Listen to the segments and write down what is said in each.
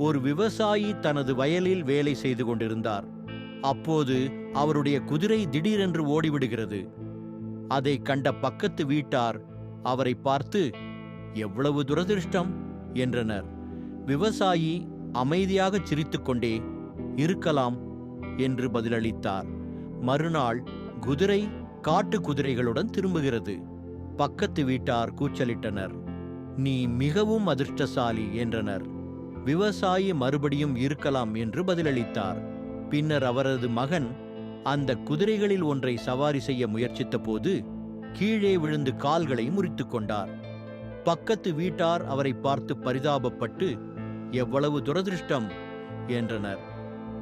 ஒரு விவசாயி தனது வயலில் வேலை செய்து கொண்டிருந்தார். அப்போது அவருடைய குதிரை திடீரென்று ஓடிவிடுகிறது. அதை கண்ட பக்கத்து வீட்டார் அவரை பார்த்து எவ்வளவு துரதிருஷ்டம் என்றனர். விவசாயி அமைதியாகச் சிரித்துக்கொண்டே இருக்கலாம் என்று பதிலளித்தார். மறுநாள் குதிரை காட்டு குதிரைகளுடன் திரும்புகிறது. பக்கத்து வீட்டார் கூச்சலிட்டனர். நீ மிகவும் அதிர்ஷ்டசாலி என்றனர். விவசாயி மறுபடியும் இருக்கலாம் என்று பதிலளித்தார். பின்னர் அவரது மகன் அந்த குதிரைகளில் ஒன்றை சவாரி செய்ய முயற்சித்தபோது கீழே விழுந்து கால்களை முறித்து கொண்டார். பக்கத்து வீட்டார் அவரை பார்த்து பரிதாபப்பட்டு எவ்வளவு துரதிருஷ்டம் என்றனர்.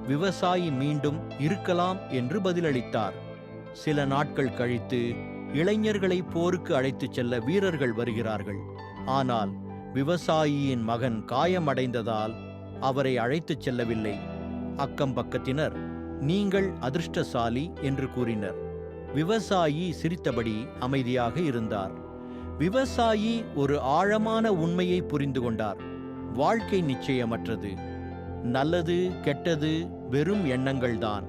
விவசாயி மீண்டும் இருக்கலாம் என்று பதிலளித்தார். சில நாட்கள் கழித்து இளைஞர்களை போருக்கு அழைத்துச் செல்ல வீரர்கள் வருகிறார்கள். ஆனால் விவசாயியின் மகன் காயமடைந்ததால் அவரை அழைத்துச் செல்லவில்லை. அக்கம் பக்கத்தினர் நீங்கள் அதிர்ஷ்டசாலி என்று கூறினர். விவசாயி சிரித்தபடி அமைதியாக இருந்தார். விவசாயி ஒரு ஆழமான உண்மையை புரிந்து கொண்டார். வாழ்க்கை நிச்சயமற்றது. நல்லது கெட்டது வெறும் எண்ணங்கள்தான்.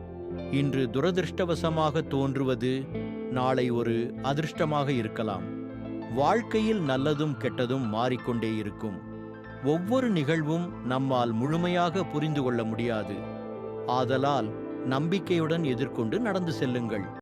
இன்று துரதிருஷ்டவசமாக தோன்றுவது நாளை ஒரு அதிர்ஷ்டமாக இருக்கலாம். வாழ்க்கையில் நல்லதும் கெட்டதும் மாறிக்கொண்டே இருக்கும். ஒவ்வொரு நிகழ்வும் நம்மால் முழுமையாக புரிந்து கொள்ள முடியாது. ஆதலால் நம்பிக்கையுடன் எதிர்கொண்டு நடந்து செல்லுங்கள்.